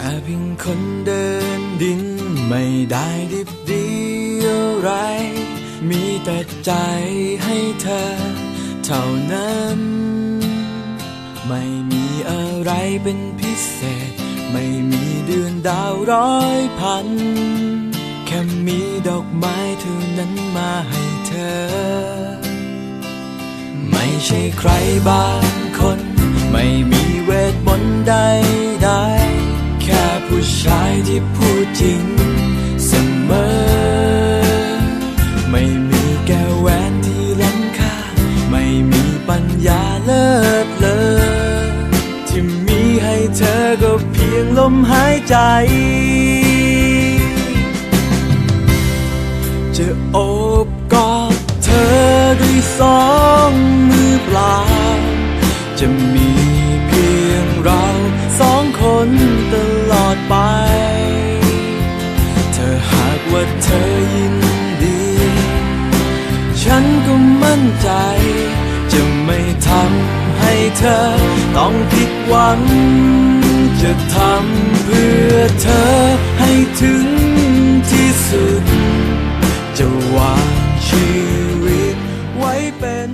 ค่เพียงคนเดินดินไม่ได้ดิบดีอะไร มีแต่ใจให้เธอ เท่านั้น ไม่มีอะไรเป็นพิเศษ ไม่มีเดือนดาวร้อยพัน แค่มีดอกไม้เท่านั้นมาให้เธอ ไม่ใช่ใครบ้าง ผู้ชายที่พูดจริงเสมอ ไม่มีแก้วแหวนที่ล้ำค่า ไม่มีปัญญาเลิศเลอที่มีให้เธอก็เพียงลมหายใจ จะโอบกอดเธอด้วยสองมือเปล่า จะมี ดเธอยินดี ฉันก็มั่นใจ จะไม่ทำให้เธอ ต้องผิดหวัง จะทำเพื่อเธอให้ถึงที่สุด จะวางชีวิตไว้เป็น